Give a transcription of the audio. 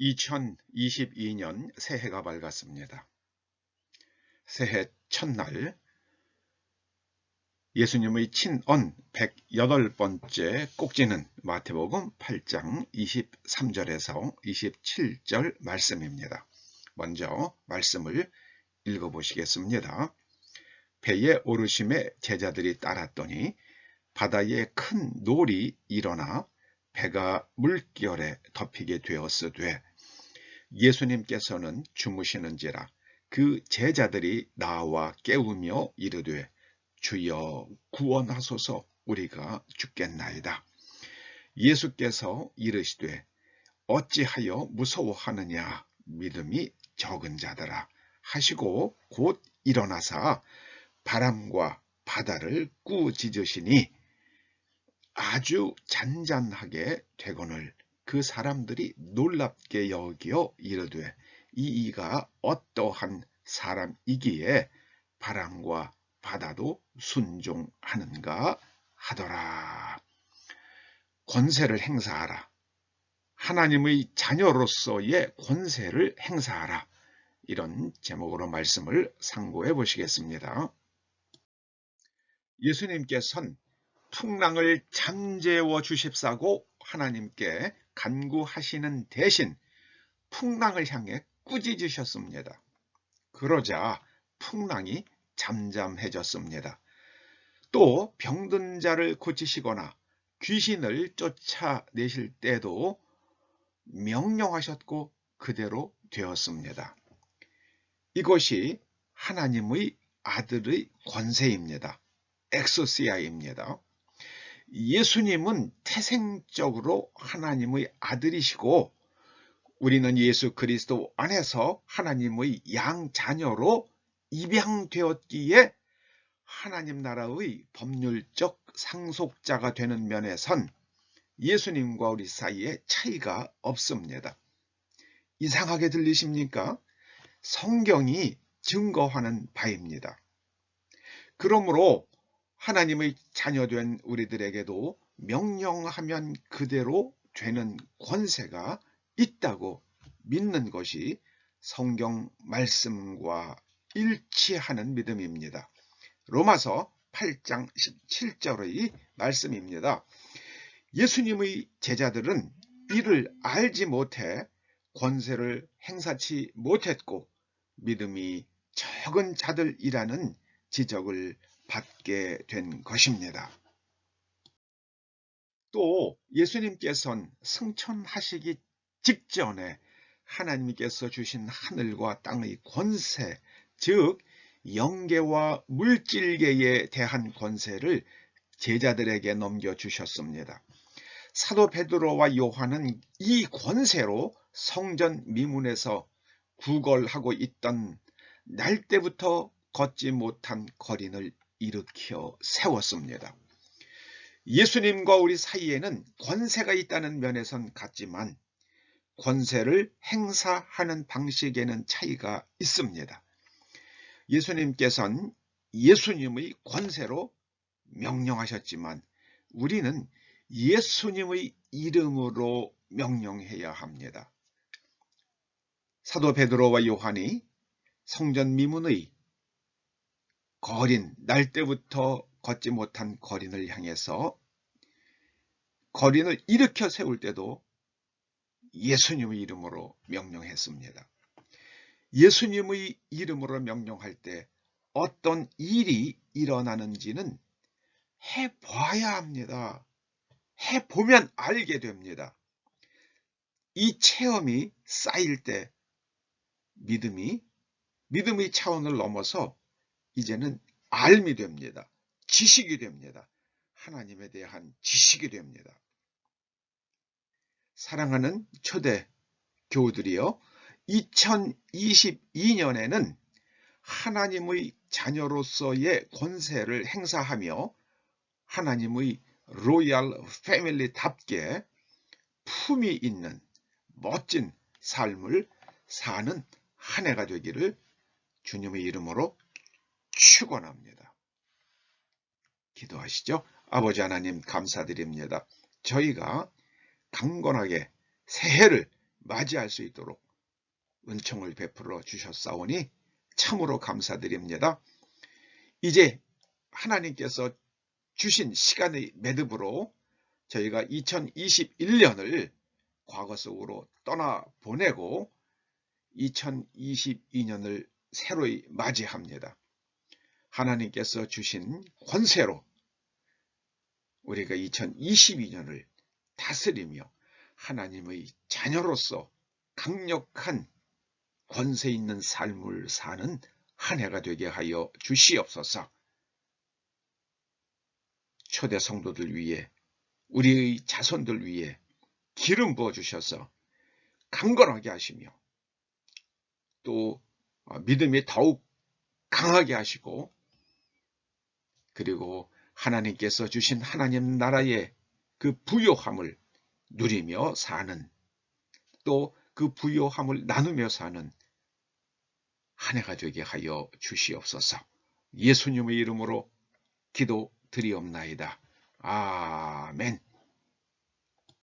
2022년 새해가 밝았습니다. 새해 첫날 예수님의 친언 108번째 꼭지는 마태복음 8장 23절에서 27절 말씀입니다. 먼저 말씀을 읽어보시겠습니다. 배에 오르심에 제자들이 따랐더니 바다에 큰 놀이 일어나 배가 물결에 덮이게 되었으되 예수님께서는 주무시는지라 그 제자들이 나와 깨우며 이르되 주여 구원하소서 우리가 죽겠나이다. 예수께서 이르시되 어찌하여 무서워하느냐 믿음이 적은 자들아 하시고 곧 일어나사 바람과 바다를 꾸짖으시니 아주 잔잔하게 되거늘 그 사람들이 놀랍게 여겨 이르되 이 이가 어떠한 사람이기에 바람과 바다도 순종하는가 하더라. 권세를 행사하라. 하나님의 자녀로서의 권세를 행사하라. 이런 제목으로 말씀을 상고해 보시겠습니다. 예수님께서는 풍랑을 잠재워 주십사고 하나님께 간구하시는 대신 풍랑을 향해 꾸짖으셨습니다. 그러자 풍랑이 잠잠해졌습니다. 또 병든 자를 고치시거나 귀신을 쫓아내실 때도 명령하셨고 그대로 되었습니다. 이것이 하나님의 아들의 권세입니다. 엑소시아입니다. 예수님은 태생적으로 하나님의 아들이시고 우리는 예수 그리스도 안에서 하나님의 양자녀로 입양되었기에 하나님 나라의 법률적 상속자가 되는 면에선 예수님과 우리 사이에 차이가 없습니다. 이상하게 들리십니까? 성경이 증거하는 바입니다. 그러므로 하나님의 자녀된 우리들에게도 명령하면 그대로 되는 권세가 있다고 믿는 것이 성경 말씀과 일치하는 믿음입니다. 로마서 8장 17절의 말씀입니다. 예수님의 제자들은 이를 알지 못해 권세를 행사치 못했고 믿음이 적은 자들이라는 지적을 받게 된 것입니다. 또 예수님께서는 승천하시기 직전에 하나님께서 주신 하늘과 땅의 권세, 즉 영계와 물질계에 대한 권세를 제자들에게 넘겨주셨습니다. 사도 베드로와 요한은 이 권세로 성전 미문에서 구걸하고 있던 날 때부터 걷지 못한 거린을 일으켜 세웠습니다. 예수님과 우리 사이에는 권세가 있다는 면에선 같지만 권세를 행사하는 방식에는 차이가 있습니다. 예수님께서는 예수님의 권세로 명령하셨지만 우리는 예수님의 이름으로 명령해야 합니다. 사도 베드로와 요한이 성전 미문의 거린, 날 때부터 걷지 못한 거린을 향해서 거린을 일으켜 세울 때도 예수님의 이름으로 명령했습니다. 예수님의 이름으로 명령할 때 어떤 일이 일어나는지는 해봐야 합니다. 해보면 알게 됩니다. 이 체험이 쌓일 때 믿음이 믿음의 차원을 넘어서 이제는 알미 됩니다. 지식이 됩니다. 하나님에 대한 지식이 됩니다. 사랑하는 초대 교우들이여 2022년에는 하나님의 자녀로서의 권세를 행사하며 하나님의 로얄 패밀리답게 품이 있는 멋진 삶을 사는 한 해가 되기를 주님의 이름으로 축원합니다. 기도하시죠. 아버지 하나님 감사드립니다. 저희가 강건하게 새해를 맞이할 수 있도록 은총을 베풀어 주셨사오니 참으로 감사드립니다. 이제 하나님께서 주신 시간의 매듭으로 저희가 2021년을 과거 속으로 떠나 보내고 2022년을 새로이 맞이합니다. 하나님께서 주신 권세로 우리가 2022년을 다스리며 하나님의 자녀로서 강력한 권세 있는 삶을 사는 한 해가 되게 하여 주시옵소서. 초대 성도들 위해 우리의 자손들 위해 기름 부어 주셔서 강건하게 하시며 또 믿음이 더욱 강하게 하시고 그리고 하나님께서 주신 하나님 나라의 그 부요함을 누리며 사는 또 그 부요함을 나누며 사는 한 해가 되게 하여 주시옵소서. 예수님의 이름으로 기도 드리옵나이다. 아멘.